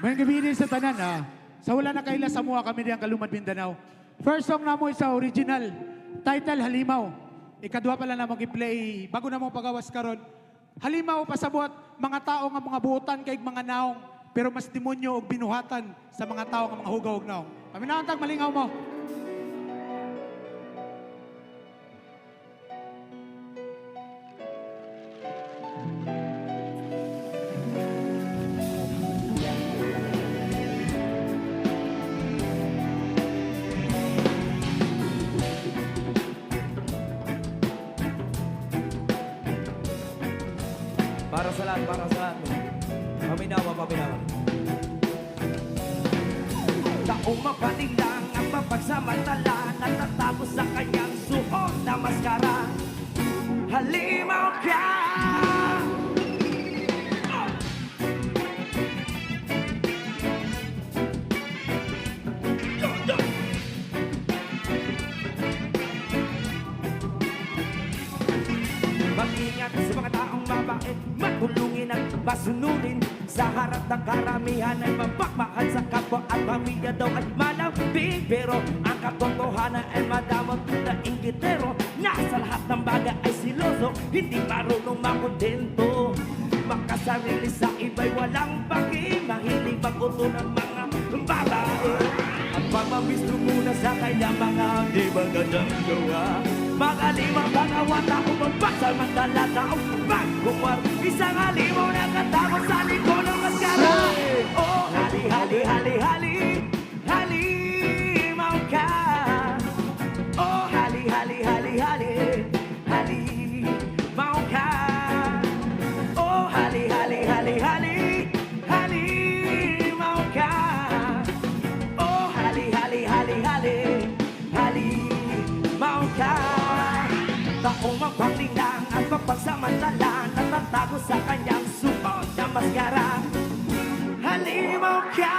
May gabi din sa tanan ha. Sa wala na kaila sa mua kami diyang Kalumad Mindanao. First song na mo sa original. Title Halimaw. Ikadwa pala na mag-play bago na mo pagawas karon. Halimaw pasabot mga tao nga mga buotan kay mga naong pero mas demonyo og binuhatan sa mga tao nga mga hugaw og naong. Paminaon tag malingaw mo. Para sa lahat, para sa lahat. Paminawa, paminawa. Taong mapaninlang ang mapagsamantala Natatapos sa kanyang suot na maskara Halimaw ka! Mag-ingat sa mga Masunurin. Sa harap ng karamihan ay mapakmahal sa kapwa At pamilya daw ay malambing Pero ang katotohanan ay madamot na inggitero. Na sa lahat ng bagay ay siloso Hindi marunong makontento. Makasarili sa iba'y walang paki Mahilig maguto ng mga babae. At pamamisto muna sa kanya mga di magandang gawa Mga limang bangawat ako magpasamantala taong pagkumar Isang halimaw na katapos sa likod Taong mapanglinang at mapagsamantala Natatago sa kanyang suot na maskara. Halimaw ka!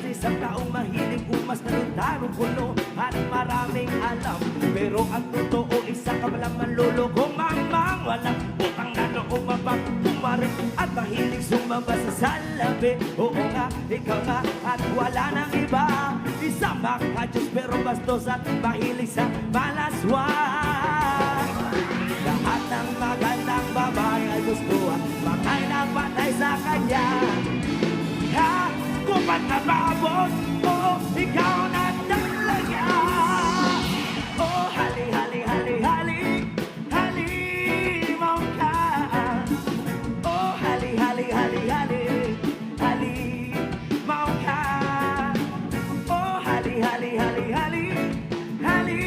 Sa isang taong mahilig umas na tarong puno. At maraming alam Pero ang totoo ka walang manluloko Mamang walang utang na loob mabang pumarin At mahilig sumamba sa salabi Oo nga, ikaw nga at wala nang iba. Isang makajos pero bastos at mahilig sa malaswa hali, hali, hali, hali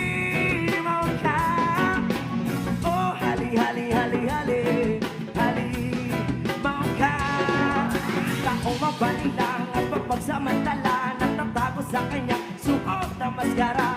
Halimaw Oh, hali, hali, hali, hali. Halimaw ka Taong mabalilang at pagpagsamantala Natatago sa kanyang suot na maskara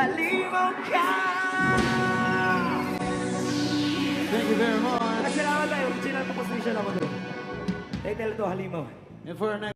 Halimaw ka Thank you very much. Salamat tayo, original composition ako doon. Title to Halimaw. And for our next